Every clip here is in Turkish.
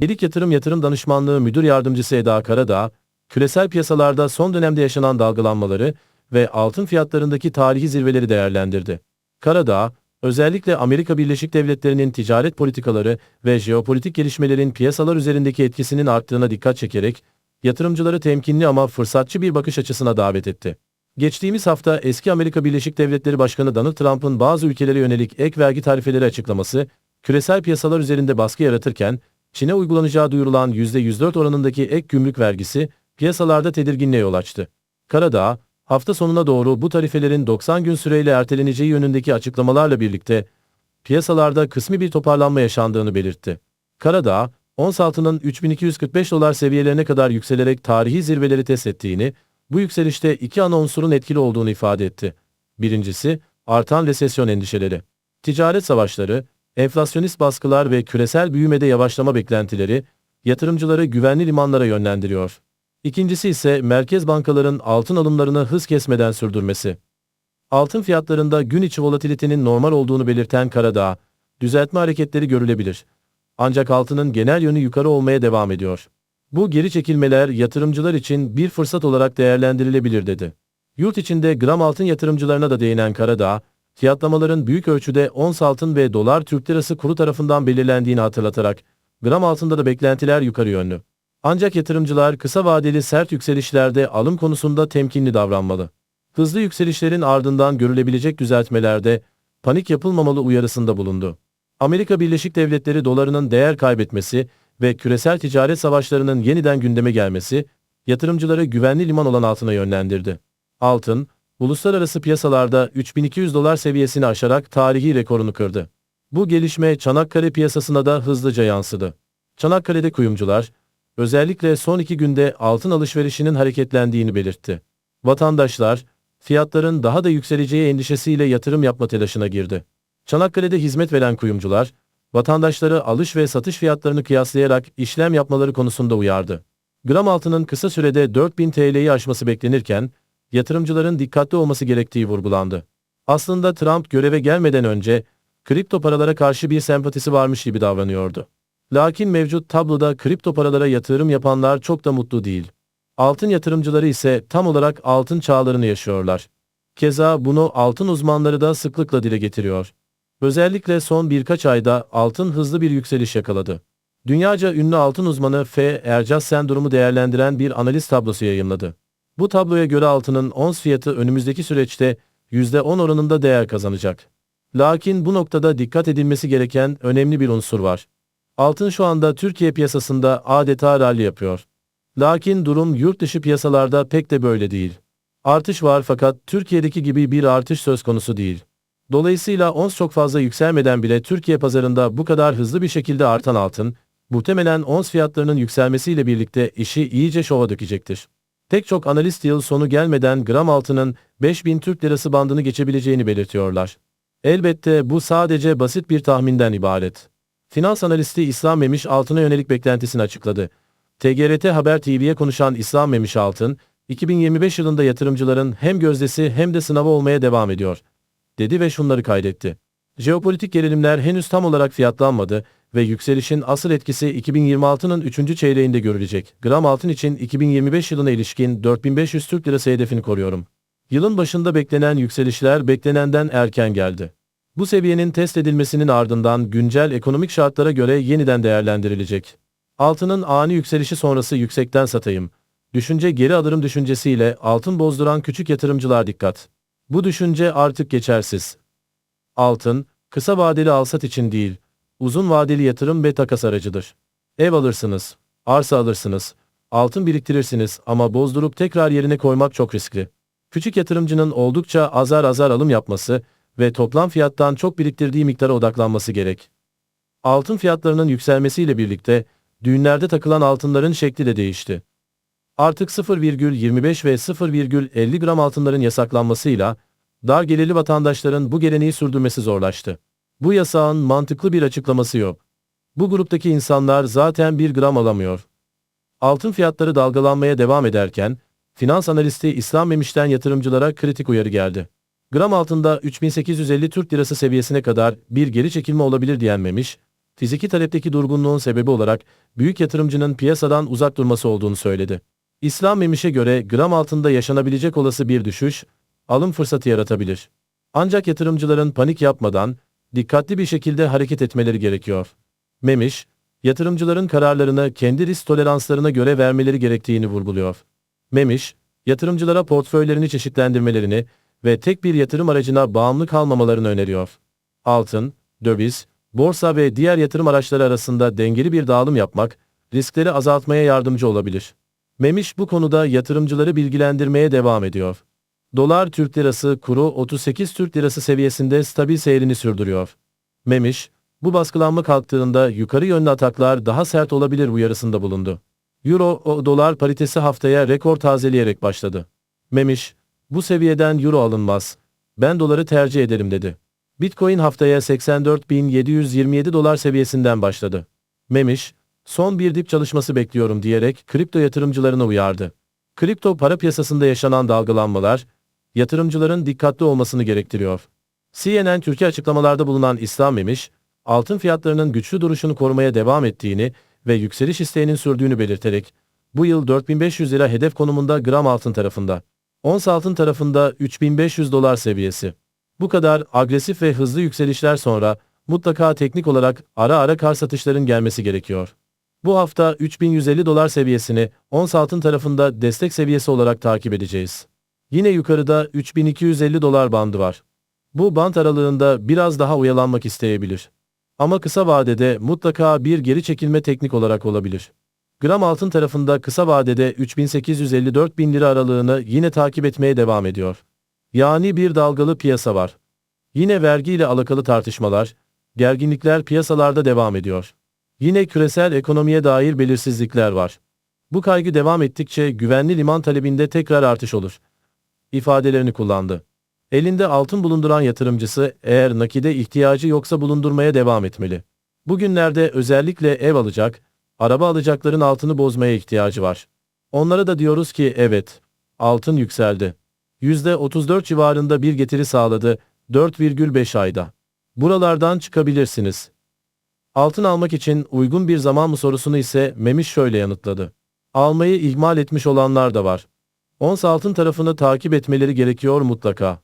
Gedik Yatırım Yatırım Danışmanlığı Müdür Yardımcısı Eda Karadağ, küresel piyasalarda son dönemde yaşanan dalgalanmaları ve altın fiyatlarındaki tarihi zirveleri değerlendirdi. Karadağ, özellikle Amerika Birleşik Devletleri'nin ticaret politikaları ve jeopolitik gelişmelerin piyasalar üzerindeki etkisinin arttığına dikkat çekerek, yatırımcıları temkinli ama fırsatçı bir bakış açısına davet etti. Geçtiğimiz hafta eski Amerika Birleşik Devletleri Başkanı Donald Trump'ın bazı ülkelere yönelik ek vergi tarifeleri açıklaması, küresel piyasalar üzerinde baskı yaratırken, Çin'e uygulanacağı duyurulan %104 oranındaki ek gümrük vergisi, piyasalarda tedirginliğe yol açtı. Karadağ, hafta sonuna doğru bu tarifelerin 90 gün süreyle erteleneceği yönündeki açıklamalarla birlikte, piyasalarda kısmi bir toparlanma yaşandığını belirtti. Karadağ, ons altının 3245 dolar seviyelerine kadar yükselerek tarihi zirveleri test ettiğini, bu yükselişte iki ana unsurun etkili olduğunu ifade etti. Birincisi, artan resesyon endişeleri. Ticaret savaşları, enflasyonist baskılar ve küresel büyümede yavaşlama beklentileri, yatırımcıları güvenli limanlara yönlendiriyor. İkincisi ise merkez bankaların altın alımlarını hız kesmeden sürdürmesi. Altın fiyatlarında gün içi volatilitenin normal olduğunu belirten Karadağ, düzeltme hareketleri görülebilir. Ancak altının genel yönü yukarı olmaya devam ediyor. Bu geri çekilmeler yatırımcılar için bir fırsat olarak değerlendirilebilir dedi. Yurt içinde gram altın yatırımcılarına da değinen Karadağ, fiyatlamaların büyük ölçüde ons altın ve dolar Türk lirası kuru tarafından belirlendiğini hatırlatarak, gram altında da beklentiler yukarı yönlü. Ancak yatırımcılar kısa vadeli sert yükselişlerde alım konusunda temkinli davranmalı. Hızlı yükselişlerin ardından görülebilecek düzeltmelerde panik yapılmamalı uyarısında bulundu. Amerika Birleşik Devletleri dolarının değer kaybetmesi ve küresel ticaret savaşlarının yeniden gündeme gelmesi, yatırımcıları güvenli liman olan altına yönlendirdi. Altın, uluslararası piyasalarda 3200 dolar seviyesini aşarak tarihi rekorunu kırdı. Bu gelişme Çanakkale piyasasına da hızlıca yansıdı. Çanakkale'de kuyumcular, özellikle son iki günde altın alışverişinin hareketlendiğini belirtti. Vatandaşlar, fiyatların daha da yükseleceği endişesiyle yatırım yapma telaşına girdi. Çanakkale'de hizmet veren kuyumcular, vatandaşları alış ve satış fiyatlarını kıyaslayarak işlem yapmaları konusunda uyardı. Gram altının kısa sürede 4000 TL'yi aşması beklenirken, yatırımcıların dikkatli olması gerektiği vurgulandı. Aslında Trump göreve gelmeden önce, kripto paralara karşı bir sempatisi varmış gibi davranıyordu. Lakin mevcut tabloda kripto paralara yatırım yapanlar çok da mutlu değil. Altın yatırımcıları ise tam olarak altın çağlarını yaşıyorlar. Keza bunu altın uzmanları da sıklıkla dile getiriyor. Özellikle son birkaç ayda altın hızlı bir yükseliş yakaladı. Dünyaca ünlü altın uzmanı F. Ercas Sendrom'u değerlendiren bir analiz tablosu yayınladı. Bu tabloya göre altının ons fiyatı önümüzdeki süreçte %10 oranında değer kazanacak. Lakin bu noktada dikkat edilmesi gereken önemli bir unsur var. Altın şu anda Türkiye piyasasında adeta rally yapıyor. Lakin durum yurt dışı piyasalarda pek de böyle değil. Artış var fakat Türkiye'deki gibi bir artış söz konusu değil. Dolayısıyla ons çok fazla yükselmeden bile Türkiye pazarında bu kadar hızlı bir şekilde artan altın, muhtemelen ons fiyatlarının yükselmesiyle birlikte işi iyice şova dökecektir. Pek çok analist yıl sonu gelmeden gram altının 5000 Türk lirası bandını geçebileceğini belirtiyorlar. Elbette bu sadece basit bir tahminden ibaret. Finans analisti İslam Memiş altına yönelik beklentisini açıkladı. TGRT Haber TV'ye konuşan İslam Memiş Altın, 2025 yılında yatırımcıların hem gözdesi hem de sınavı olmaya devam ediyor dedi ve şunları kaydetti. Jeopolitik gerilimler henüz tam olarak fiyatlanmadı ve yükselişin asıl etkisi 2026'nın 3. çeyreğinde görülecek. Gram altın için 2025 yılına ilişkin 4500 Türk Lirası hedefini koruyorum. Yılın başında beklenen yükselişler beklenenden erken geldi. Bu seviyenin test edilmesinin ardından güncel ekonomik şartlara göre yeniden değerlendirilecek. Altının ani yükselişi sonrası yüksekten satayım. Düşünce geri alırım düşüncesiyle altın bozduran küçük yatırımcılar dikkat. Bu düşünce artık geçersiz. Altın, kısa vadeli alsat için değil, uzun vadeli yatırım ve takas aracıdır. Ev alırsınız, arsa alırsınız, altın biriktirirsiniz ama bozdurup tekrar yerine koymak çok riskli. Küçük yatırımcının oldukça azar azar alım yapması ve toplam fiyattan çok biriktirdiği miktara odaklanması gerek. Altın fiyatlarının yükselmesiyle birlikte düğünlerde takılan altınların şekli de değişti. Artık 0,25 ve 0,50 gram altınların yasaklanmasıyla dar gelirli vatandaşların bu geleneği sürdürmesi zorlaştı. Bu yasağın mantıklı bir açıklaması yok. Bu gruptaki insanlar zaten 1 gram alamıyor. Altın fiyatları dalgalanmaya devam ederken, finans analisti İslam Memiş'ten yatırımcılara kritik uyarı geldi. Gram altında 3850 Türk Lirası seviyesine kadar bir geri çekilme olabilir diyen Memiş, fiziki talepteki durgunluğun sebebi olarak büyük yatırımcının piyasadan uzak durması olduğunu söyledi. İslam Memiş'e göre gram altında yaşanabilecek olası bir düşüş, alım fırsatı yaratabilir. Ancak yatırımcıların panik yapmadan, dikkatli bir şekilde hareket etmeleri gerekiyor. Memiş, yatırımcıların kararlarını kendi risk toleranslarına göre vermeleri gerektiğini vurguluyor. Memiş, yatırımcılara portföylerini çeşitlendirmelerini ve tek bir yatırım aracına bağımlı kalmamalarını öneriyor. Altın, döviz, borsa ve diğer yatırım araçları arasında dengeli bir dağılım yapmak, riskleri azaltmaya yardımcı olabilir. Memiş bu konuda yatırımcıları bilgilendirmeye devam ediyor. Dolar Türk Lirası kuru 38 Türk Lirası seviyesinde stabil seyrini sürdürüyor. Memiş, bu baskılanma kalktığında yukarı yönlü ataklar daha sert olabilir uyarısında bulundu. Euro dolar paritesi haftaya rekor tazeleyerek başladı. Memiş, bu seviyeden euro alınmaz. Ben doları tercih ederim dedi. Bitcoin haftaya 84.727 dolar seviyesinden başladı. Memiş, son bir dip çalışması bekliyorum diyerek kripto yatırımcılarına uyardı. Kripto para piyasasında yaşanan dalgalanmalar, yatırımcıların dikkatli olmasını gerektiriyor. CNN Türkiye açıklamalarda bulunan İslam Memiş, altın fiyatlarının güçlü duruşunu korumaya devam ettiğini ve yükseliş isteğinin sürdüğünü belirterek, bu yıl 4500 lira hedef konumunda gram altın tarafında, ons altın tarafında 3500 dolar seviyesi. Bu kadar agresif ve hızlı yükselişler sonra mutlaka teknik olarak ara ara kar satışların gelmesi gerekiyor. Bu hafta 3150 dolar seviyesini ons altın tarafında destek seviyesi olarak takip edeceğiz. Yine yukarıda 3250 dolar bandı var. Bu band aralığında biraz daha uyalanmak isteyebilir. Ama kısa vadede mutlaka bir geri çekilme teknik olarak olabilir. Gram altın tarafında kısa vadede 3854 bin lira aralığını yine takip etmeye devam ediyor. Yani bir dalgalı piyasa var. Yine vergi ile alakalı tartışmalar, gerginlikler piyasalarda devam ediyor. Yine küresel ekonomiye dair belirsizlikler var. Bu kaygı devam ettikçe güvenli liman talebinde tekrar artış olur. İfadelerini kullandı. Elinde altın bulunduran yatırımcısı eğer nakide ihtiyacı yoksa bulundurmaya devam etmeli. Bugünlerde özellikle ev alacak, araba alacakların altını bozmaya ihtiyacı var. Onlara da diyoruz ki evet, altın yükseldi. %34 civarında bir getiri sağladı 4,5 ayda. Buralardan çıkabilirsiniz. Altın almak için uygun bir zaman mı sorusunu ise Memiş şöyle yanıtladı. Almayı ihmal etmiş olanlar da var. Ons altın tarafını takip etmeleri gerekiyor mutlaka.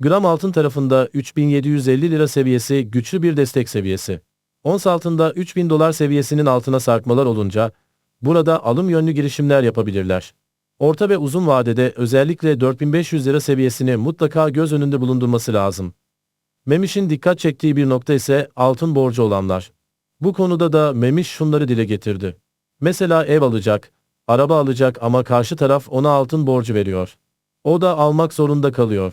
Gram altın tarafında 3750 lira seviyesi güçlü bir destek seviyesi. Ons altında 3000 dolar seviyesinin altına sarkmalar olunca burada alım yönlü girişimler yapabilirler. Orta ve uzun vadede özellikle 4500 lira seviyesini mutlaka göz önünde bulundurması lazım. Memiş'in dikkat çektiği bir nokta ise altın borcu olanlar. Bu konuda da Memiş şunları dile getirdi. Mesela ev alacak, araba alacak ama karşı taraf ona altın borcu veriyor. O da almak zorunda kalıyor.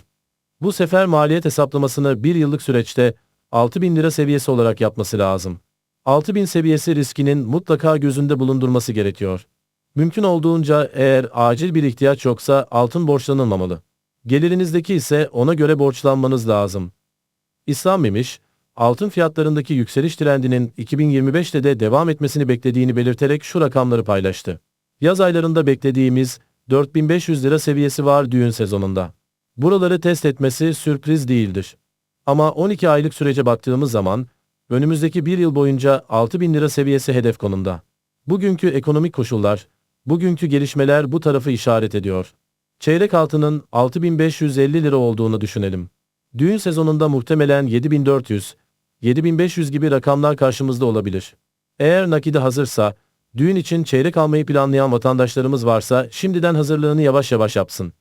Bu sefer maliyet hesaplamasını bir yıllık süreçte 6000 lira seviyesi olarak yapması lazım. 6000 seviyesi riskinin mutlaka gözünde bulundurması gerekiyor. Mümkün olduğunca eğer acil bir ihtiyaç yoksa altın borçlanılmamalı. Gelirinizdeki ise ona göre borçlanmanız lazım. İslam Memiş, altın fiyatlarındaki yükseliş trendinin 2025'te de devam etmesini beklediğini belirterek şu rakamları paylaştı. Yaz aylarında beklediğimiz 4500 lira seviyesi var düğün sezonunda. Buraları test etmesi sürpriz değildir. Ama 12 aylık sürece baktığımız zaman önümüzdeki bir yıl boyunca 6000 lira seviyesi hedef konumda. Bugünkü ekonomik koşullar, bugünkü gelişmeler bu tarafı işaret ediyor. Çeyrek altının 6550 lira olduğunu düşünelim. Düğün sezonunda muhtemelen 7400, 7500 gibi rakamlar karşımızda olabilir. Eğer nakidi hazırsa, düğün için çeyrek almayı planlayan vatandaşlarımız varsa şimdiden hazırlığını yavaş yavaş yapsın.